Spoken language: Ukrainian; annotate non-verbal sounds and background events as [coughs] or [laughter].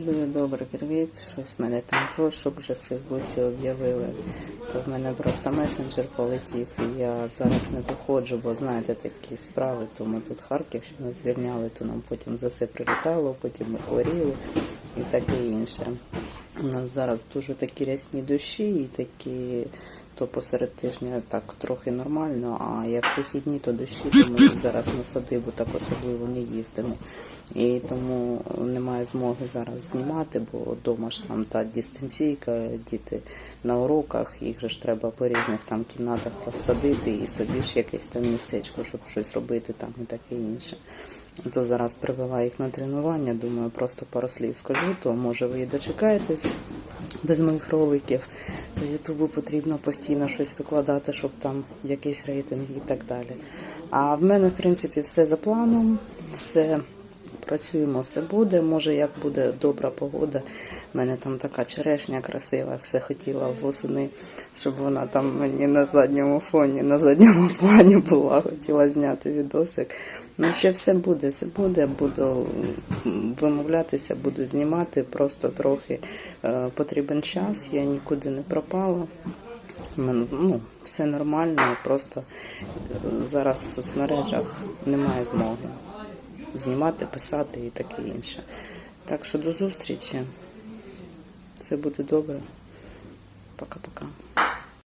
Люди добре, привіт. Щось мене там прошу, вже в Фейсбуці об'явили. То в мене просто месенджер полетів, і я зараз не виходжу, бо знаєте такі справи, тому тут Харківщину звільняли, то нам потім за це прилітало, потім ми хворіли і таке інше. У нас зараз дуже такі рясні дощі і такі. То посеред тижня так трохи нормально, а як вихідні, то дощі, то ми [coughs] зараз на садибу так особливо не їздимо. І тому немає змоги зараз знімати, бо вдома ж там та дистанційка, діти на уроках, їх же ж треба по різних там кімнатах розсадити і собі ж якесь там містечко, щоб щось робити там і таке інше. То зараз привела їх на тренування, думаю, просто пару слів скажу, то може ви і дочекаєтесь без моїх роликів. То Ютубу потрібно постійно щось викладати, щоб там якийсь рейтинг і так далі. А в мене, в принципі, все за планом, все працюємо, все буде. Може, як буде добра погода. У мене там така черешня красива, все хотіла восени, щоб вона там мені на задньому фоні, на задньому [laughs] плані була. Хотіла зняти відосик. Ну, ще все буде, все буде. Буду вимовлятися, буду знімати. Просто трохи е, потрібен час. Я нікуди не пропала. Ну, все нормально, просто е, зараз в соцмережах немає змоги знімати, писати і таке інше. Так що до зустрічі. Все буде добре. Пока-пока.